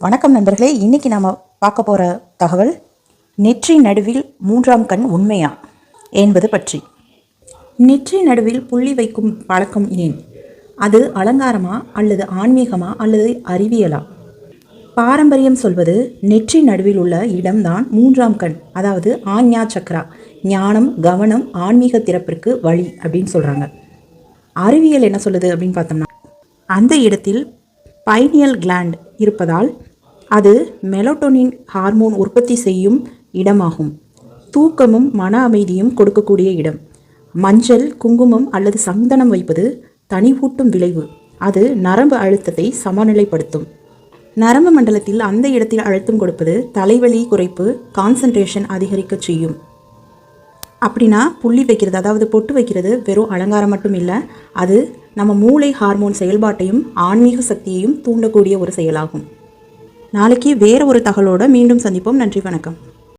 வணக்கம் நண்பர்களே இன்னைக்கு நாம் பார்க்க போகிற தகவல் நெற்றி நடுவில் மூன்றாம் கண் உண்மையா என்பது பற்றி. நெற்றி நடுவில் புள்ளி வைக்கும் பழக்கம் ஏன்? அது அலங்காரமா அல்லது ஆன்மீகமா அல்லது அறிவியலா? பாரம்பரியம் சொல்வது நெற்றி நடுவில் உள்ள இடம்தான் மூன்றாம் கண் அதாவது ஆஞ்ஞா சக்ரா ஞானம் கவனம் ஆன்மீக திறப்பிற்கு வழி அப்படின்னு சொல்கிறாங்க அறிவியல் என்ன சொல்லுது அப்படின்னு பார்த்தோம்னா அந்த இடத்தில் பைனியல் கிளாண்ட் இருப்பதால் அது மெலட்டோனின் ஹார்மோன் உற்பத்தி செய்யும் இடமாகும். தூக்கமும் மன அமைதியும் கொடுக்கக்கூடிய இடம். மஞ்சள் குங்குமம் அல்லது சந்தனம் வைப்பது தனிவூட்டும் விளைவு. அது நரம்பு அழுத்தத்தை சமநிலைப்படுத்தும். நரம்பு மண்டலத்தில் அந்த இடத்தில் அழுத்தம் கொடுப்பது தலைவலி குறைப்பு கான்சன்ட்ரேஷன் அதிகரிக்க செய்யும். அப்படின்னா புள்ளி வைக்கிறது அதாவது பொட்டு வைக்கிறது வெறும் அலங்காரம் மட்டும் இல்லை அது நம்ம மூளை ஹார்மோன் செயல்பாட்டையும் ஆன்மீக சக்தியையும் தூண்டக்கூடிய ஒரு செயலாகும். நாளைக்கு வேற ஒரு தகவலோடு மீண்டும் சந்திப்போம். நன்றி வணக்கம்.